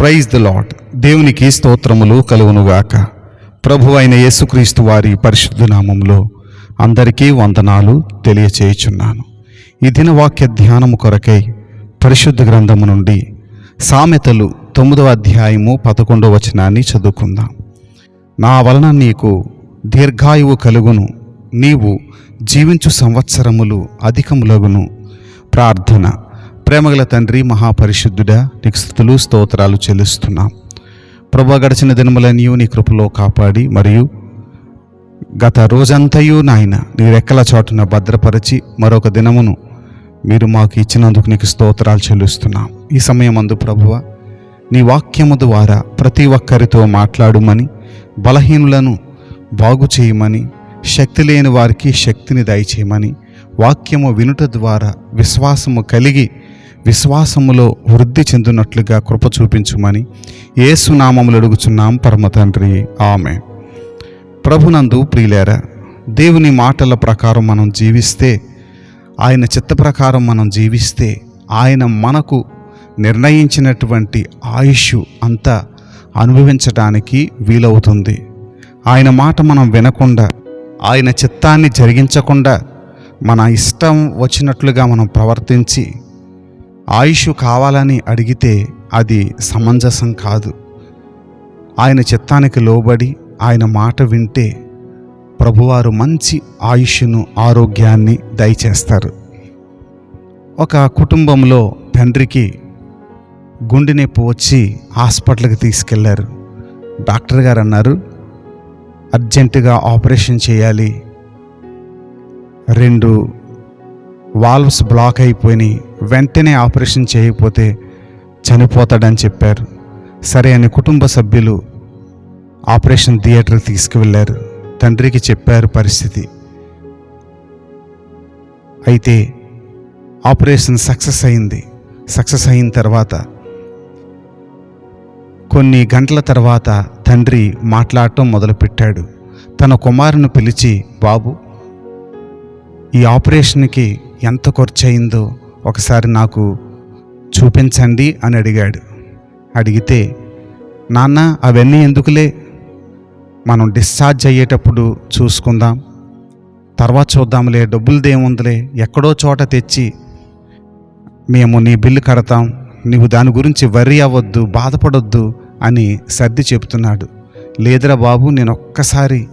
Praise the lord దేవునికి స్తోత్రములు కలుగునుగాక. ప్రభు అయిన యేసుక్రీస్తు వారి పరిశుద్ధ నామంలో అందరికీ వందనాలు తెలియచేయుచున్నాను. ఈ దిన వాక్య ధ్యానము కొరకై పరిశుద్ధ గ్రంథము నుండి సామెతలు తొమ్మిదవ అధ్యాయము పదకొండవ వచనాన్ని చదువుకుందాం. నా వలన నీకు దీర్ఘాయువు కలుగును. నీవు జీవించు సంవత్సరములు అధికములగును. ప్రార్థన. ప్రేమగల తండ్రి మహాపరిశుద్ధుడా నీకు స్థుతులు స్తోత్రాలు చెల్లిస్తున్నాం. ప్రభు గడిచిన దినములనియు నీ కృపలో కాపాడి మరియు గత రోజంతయు నాయన నీ రెక్కల చోటున భద్రపరిచి మరొక దినమును మీరు మాకు ఇచ్చినందుకు నీకు స్తోత్రాలు చెల్లిస్తున్నాం. ఈ సమయం అందు ప్రభువ నీ వాక్యము ద్వారా ప్రతి ఒక్కరితో మాట్లాడుమని బలహీనులను బాగు చేయమని శక్తి లేని వారికి శక్తిని దయచేయమని వాక్యము వినుట ద్వారా విశ్వాసము కలిగి విశ్వాసములో వృద్ధి చెందినట్లుగా కృప చూపించుమని ఏసునామములు అడుగుచున్నాం. పరమ తండ్రి. ఆమె ప్రభునందు ప్రియులేరా దేవుని మాటల ప్రకారం మనం జీవిస్తే ఆయన చిత్త ప్రకారం మనం జీవిస్తే ఆయన మనకు నిర్ణయించినటువంటి ఆయుష్ అంతా అనుభవించడానికి వీలవుతుంది. ఆయన మాట మనం వినకుండా ఆయన చిత్తాన్ని జరిగించకుండా మన ఇష్టం వచ్చినట్లుగా మనం ప్రవర్తించి ఆయుష్ కావాలని అడిగితే అది సమంజసం కాదు. ఆయన చిత్తానికి లోబడి ఆయన మాట వింటే ప్రభువారు మంచి ఆయుష్ను ఆరోగ్యాన్ని దయచేస్తారు. ఒక కుటుంబంలో తండ్రికి గుండె నొప్పి వచ్చి హాస్పిటల్కి తీసుకెళ్ళారు. డాక్టర్ గారు అన్నారు అర్జెంటుగా ఆపరేషన్ చేయాలి. రెండు వాల్వ్స్ బ్లాక్ అయిపోయినాయి. వెంటనే ఆపరేషన్ చేయకపోతే చనిపోతాడని చెప్పారు. సరే అని కుటుంబ సభ్యులు ఆపరేషన్ థియేటర్కి తీసుకువెళ్ళారు తండ్రికి చెప్పారు పరిస్థితి. అయితే ఆపరేషన్ సక్సెస్ అయింది. సక్సెస్ అయిన తర్వాత కొన్ని గంటల తర్వాత తండ్రి మాట్లాడటం మొదలుపెట్టాడు. తన కుమారుని పిలిచి బాబు ఈ ఆపరేషన్కి ఎంత ఖర్చు అయిందో ఒకసారి నాకు చూపించండి అని అడిగాడు. అడిగితే నాన్న అవన్నీ ఎందుకులే? మనం డిశ్చార్జ్ అయ్యేటప్పుడు చూసుకుందాం. తర్వాత చూద్దాంలే డబ్బులదేముందిలే ఎక్కడో చోట తెచ్చి మేము నీ బిల్లు కడతాం. నువ్వు దాని గురించి వర్రీ అవ్వద్దు బాధపడొద్దు అని సర్ది చెబుతున్నాడు. లేదురా బాబు నేను ఒక్కసారి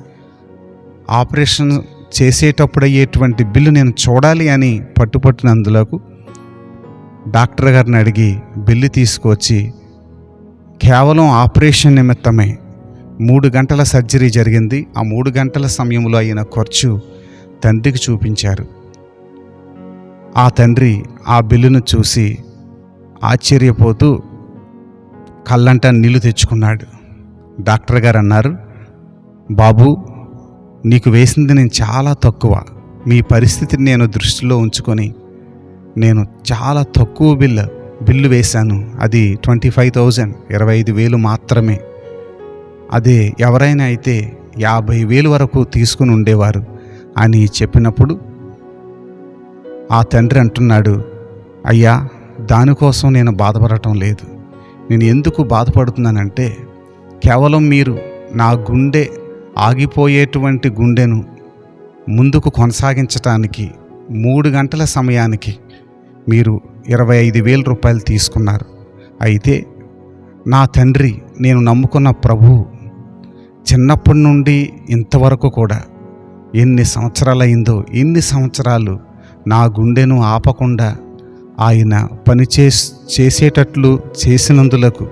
ఆపరేషన్ చేసేటప్పుడు అయ్యేటువంటి బిల్లు నేను చూడాలి అని పట్టుపట్టినందులకు డాక్టర్ గారిని అడిగి బిల్లు తీసుకొచ్చి కేవలం ఆపరేషన్ నిమిత్తమే మూడు గంటల సర్జరీ జరిగింది. ఆ మూడు గంటల సమయంలో అయిన ఖర్చు తండ్రికి చూపించారు. ఆ తండ్రి ఆ బిల్లును చూసి ఆశ్చర్యపోతూ కళ్ళంట నీళ్ళు తెచ్చుకున్నాడు. డాక్టర్ గారు అన్నారు బాబు నీకు వేసింది నేను చాలా తక్కువ. మీ పరిస్థితిని నేను దృష్టిలో ఉంచుకొని నేను చాలా తక్కువ బిల్లు బిల్లు వేశాను. అది ట్వంటీ ఫైవ్ థౌజండ్ ఇరవై ఐదు వేలు మాత్రమే. అదే ఎవరైనా అయితే యాభై వేలు వరకు తీసుకుని ఉండేవారు అని చెప్పినప్పుడు ఆ తండ్రి అంటున్నాడు అయ్యా దానికోసం నేను బాధపడటం లేదు. నేను ఎందుకు బాధపడుతున్నానంటే కేవలం మీరు నా గుండె ఆగిపోయేటువంటి గుండెను ముందుకు కొనసాగించటానికి మూడు గంటల సమయానికి మీరు ఇరవై ఐదు వేల రూపాయలు తీసుకున్నారు. అయితే నా తండ్రి నేను నమ్ముకున్న ప్రభువు చిన్నప్పటి నుండి ఇంతవరకు కూడా ఎన్ని సంవత్సరాలైందో ఎన్ని సంవత్సరాలు నా గుండెను ఆపకుండా ఆయన పని చేస్ చేసేటట్లు చేసినందులకు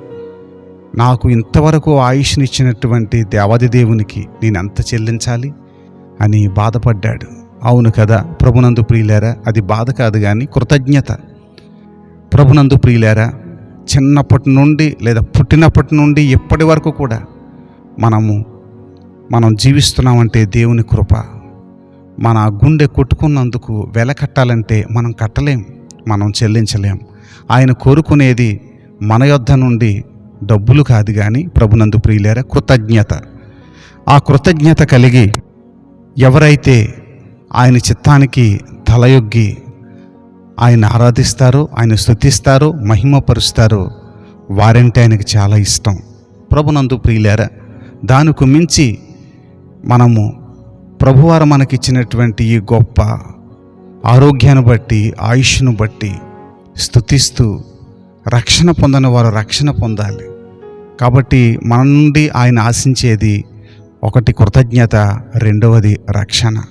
నాకు ఇంతవరకు ఆయుష్నిచ్చినటువంటి దేవాది దేవునికి నేను ఎంత చెల్లించాలి? అని బాధపడ్డాడు. అవును కదా ప్రభునందు ప్రియులారా అది బాధ కాదు కానీ కృతజ్ఞత. ప్రభునందు ప్రియులారా చిన్నప్పటి నుండి లేదా పుట్టినప్పటి నుండి ఎప్పటి వరకు కూడా మనము మనం జీవిస్తున్నామంటే దేవుని కృప. మన గుండె కొట్టుకున్నందుకు వెల కట్టాలంటే మనం కట్టలేం మనం చెల్లించలేం. ఆయన కోరుకునేది మన యొద్ద నుండి డబ్బులు కాదు కానీ ప్రభునందు ప్రియులేరా కృతజ్ఞత. ఆ కృతజ్ఞత కలిగి ఎవరైతే ఆయన చిత్తానికి తలయొగ్గి ఆయన ఆరాధిస్తారో ఆయన స్థుతిస్తారో మహిమపరుస్తారో వారంటే ఆయనకి చాలా ఇష్టం. ప్రభునందు ప్రియులారా దానికి మించి మనము ప్రభువారు మనకిచ్చినటువంటి ఈ గొప్ప ఆరోగ్యాన్ని బట్టి ఆయుష్ను బట్టి స్థుతిస్తూ రక్షణ పొందని వారు రక్షణ పొందాలి. కాబట్టి మన నుండి ఆయన ఆశించేది ఒకటి కృతజ్ఞత రెండవది రక్షణ.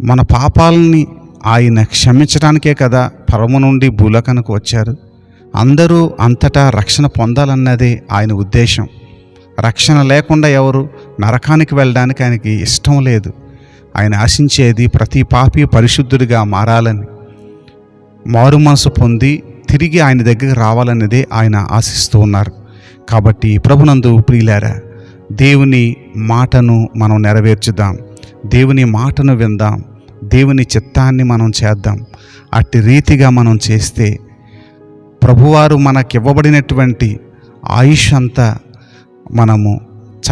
మన పాపాలని ఆయన క్షమించడానికే కదా పరము నుండి భూలోకానికి వచ్చారు. అందరూ అంతటా రక్షణ పొందాలన్నదే ఆయన ఉద్దేశం. రక్షణ లేకుండా ఎవరు నరకానికి వెళ్ళడానికి ఆయనకి ఇష్టం లేదు. ఆయన ఆశించేది ప్రతి పాపి పరిశుద్ధుడిగా మారాలని. మారు మనసు పొంది తిరిగి ఆయన దగ్గరికి రావాలన్నదే ఆయన ఆశిస్తూ ఉన్నారు. కాబట్టి ప్రభునందు ప్రియులారా దేవుని మాటను మనం నెరవేర్చుదాం. దేవుని మాటను విందాం. దేవుని చిత్తాన్ని మనం చేద్దాం. అట్టి రీతిగా మనం చేస్తే ప్రభువారు మనకివ్వబడినటువంటి ఆయుష్ అంతా మనము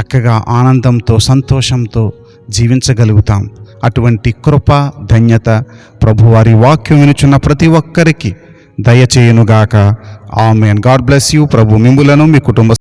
చక్కగా ఆనందంతో సంతోషంతో జీవించగలుగుతాం. అటువంటి కృప ధన్యత ప్రభువారి వాక్యం వినుచున్న ప్రతి ఒక్కరికి దయచేయునుగాక. ఆమెన్. God bless you. ప్రభు మిమ్ములను మీ కుటుంబ